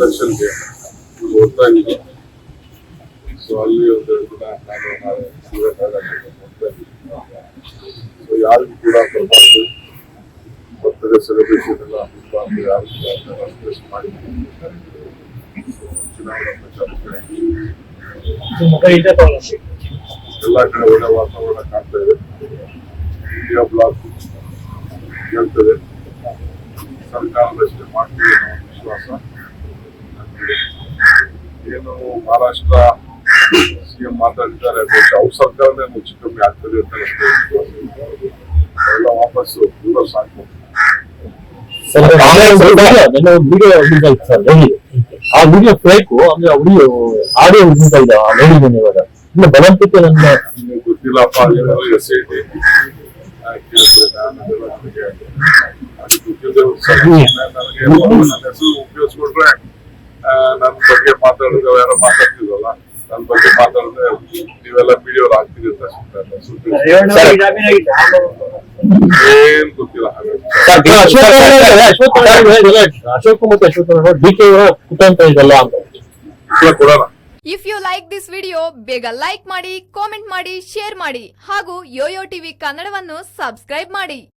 ಎಲೆಕ್ಷನ್ಗೆ ಹೋಗ್ತಾ ಇದ್ದೀನಿ ಸೊ ಅಲ್ಲಿ ಒಂದು ದಿನ ನಾನು ಸೊ ಯಾರಿಗೂ ಕೂಡ ಬರಬಾರ್ದು. ಬರ್ತಡೇ ಸೆಲೆಬ್ರೇಷನ್ ಎಲ್ಲ ಬರಬಾರ್ದು ಯಾರು ಕೂಡ ರಿಕ್ವೆಸ್ಟ್ ಮಾಡಿ. ಸೊ ಚುನಾವಣಾ ಪ್ರಚಾರಕ್ಕೆ ಎಲ್ಲ ಕಡೆ ಒಳ್ಳೆ ವಾತಾವರಣ ಕಾಣ್ತಾ ಇದೆ. ಇಂಡಿಯಾ ಬ್ಲಾಕ್ ಹೇಳ್ತದೆ ಸರ್ಕಾರದಷ್ಟೇ ಮಾಡ್ತೀವಿ ಅನ್ನೋ ವಿಶ್ವಾಸ. ಏನು ಮಹಾರಾಷ್ಟ್ರ ಸಿಎಂ ಮಾತಾಡಿದ್ದಾರೆ ಅವ್ರ ಸರ್ಕಾರನೇ ಹೆಚ್ಚು ಕಮ್ಮಿ ಆಗ್ತದೆ ಅಂತ ಎಲ್ಲ ವಾಪಸ್ಸು ದೂರ ಸಾಕು. ಆ ವಿಡಿಯೋ ಫೇಕು ಅಂದ್ರೆ ಅವರಿಗೆ ಆಡಿಯೋ ಆಗಿದೆ ಆ ಲೇಡಿ ಇವಾಗ. ಇಲ್ಲ ಬಲವಂತಕ್ಕೆ ನನ್ನ ಗೊತ್ತಿಲ್ಲಪ್ಪ ಎಸ್ ಐ ಟಿ ನನಗೆ ಹೆಸರು ಉಪಯೋಗಿಸ್ಕೊಂಡ್ರೆ ಬಗ್ಗೆ ಮಾತಾಡಿದ್ರೆ ಯಾರೋ ಮಾತಾಡ್ತಿದ್ರಲ್ಲ ನನ್ನ ಬಗ್ಗೆ ಮಾತಾಡಿದ್ರೆ ನೀವೆಲ್ಲ ವಿಡಿಯೋ ಹಾಕ್ತೀರಿ ಅಂತ ಏನ್ ಗೊತ್ತಿಲ್ಲ ಸರ್, ಅಶೋಕ್ ಮತ್ತೆ ಅಶೋಕ್ ಡಿ ಕೆ ಅವರ ಕುಟುಂಬ ಇದೆಲ್ಲ ಅಂತ. ಕೊಡೋಣ. If you like this video ಬೇಗ ಲೈಕ್ ಮಾಡಿ ಕಾಮೆಂಟ್ ಮಾಡಿ ಶೇರ್ ಮಾಡಿ ಹಾಗೂ ಯೋಯೋ ಟಿವಿ ಕನ್ನಡವನ್ನು ಸಬ್ಸ್ಕ್ರೈಬ್ ಮಾಡಿ.